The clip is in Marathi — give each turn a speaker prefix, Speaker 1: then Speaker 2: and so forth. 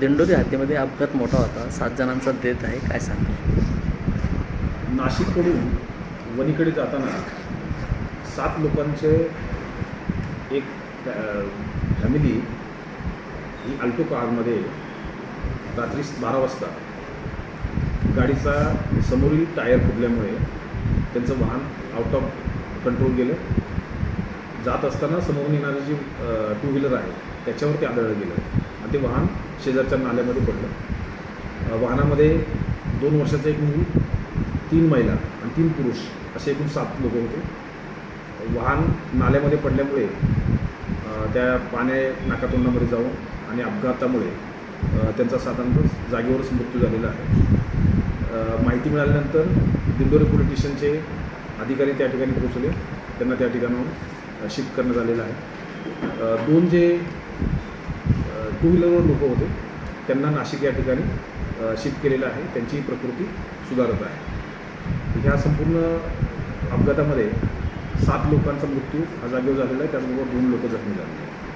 Speaker 1: दिंडोरी हद्दीमध्ये अपघात मोठा होता. सात जणांचा देत आहे. काय सांगतो
Speaker 2: नाशिककडून वणीकडे जाताना सात लोकांचे एक फॅमिली ही अल्टो कारमध्ये रात्री बारा वाजता गाडीचा समोरील टायर फुटल्यामुळे त्यांचं वाहन आउट ऑफ कंट्रोल गेलं. जात असताना समोरून येणारी जी टू व्हीलर आहे त्याच्यावर ते आदळलं गेलं. आणि ते वाहन शेजारच्या नाल्यामध्ये पडलं. वाहनामध्ये दोन वर्षाचं एक मुल तीन महिला आणि तीन पुरुष असे एकूण सात लोक होते. वाहन नाल्यामध्ये पडल्यामुळे त्या पाण्या नाकातोंडामध्ये जाऊन आणि अपघातामुळे त्यांचा साधारणतः जागेवरच मृत्यू झालेला आहे. माहिती मिळाल्यानंतर दिंडोरी पोलीस स्टेशनचे अधिकारी त्या ठिकाणी पोहोचले. त्यांना त्या ठिकाणाहून शिफ्ट करण्यात आलेलं आहे. दोन जे टू व्हीलरवर लोक होते त्यांना नाशिक या ठिकाणी शिफ्ट केलेलं आहे. त्यांची प्रकृती सुधारत आहे. ह्या संपूर्ण अपघातामध्ये सात लोकांचा मृत्यू हा जागेवर झालेला आहे. त्याचबरोबर दोन लोक जखमी झालेले आहेत.